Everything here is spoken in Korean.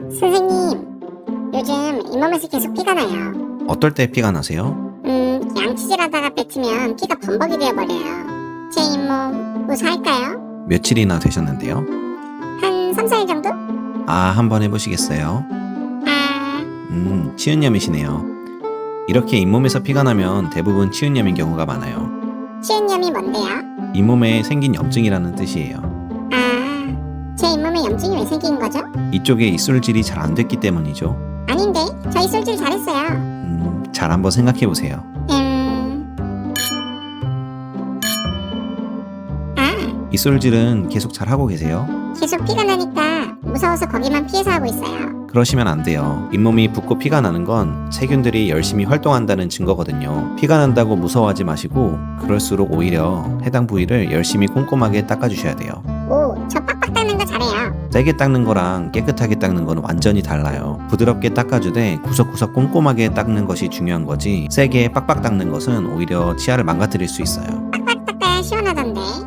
선생님, 요즘 잇몸에서 계속 피가 나요. 어떨 때 피가 나세요? 음, 양치질하다가 뱉으면 피가 범벅이 되어버려요. 제 잇몸 무사할까요? 며칠이나 되셨는데요? 한 3, 4일 정도? 아, 한번 해보시겠어요? 아, 음, 치은염이시네요. 이렇게 잇몸에서 피가 나면 대부분 치은염인 경우가 많아요. 치은염이 뭔데요? 잇몸에 생긴 염증이라는 뜻이에요. 아, 제 잇몸에 염증이 왜 생긴 거죠? 이쪽에 이술질이 잘 안 됐기 때문이죠. 아닌데, 저희 솔질 잘했어요. 음, 잘 한번 생각해 보세요. 음, 아, 이술질은 계속 잘 하고 계세요? 계속 피가 나니까 무서워서 거기만 피해서 하고 있어요. 그러시면 안 돼요. 잇몸이 붓고 피가 나는 건 세균들이 열심히 활동한다는 증거거든요. 피가 난다고 무서워하지 마시고 그럴수록 오히려 해당 부위를 열심히 꼼꼼하게 닦아주셔야 돼요. 거 잘해요. 세게 닦는 거랑 깨끗하게 닦는 건 완전히 달라요. 부드럽게 닦아주되 구석구석 꼼꼼하게 닦는 것이 중요한 거지 세게 빡빡 닦는 것은 오히려 치아를 망가뜨릴 수 있어요. 빡빡 닦아야 시원하던데.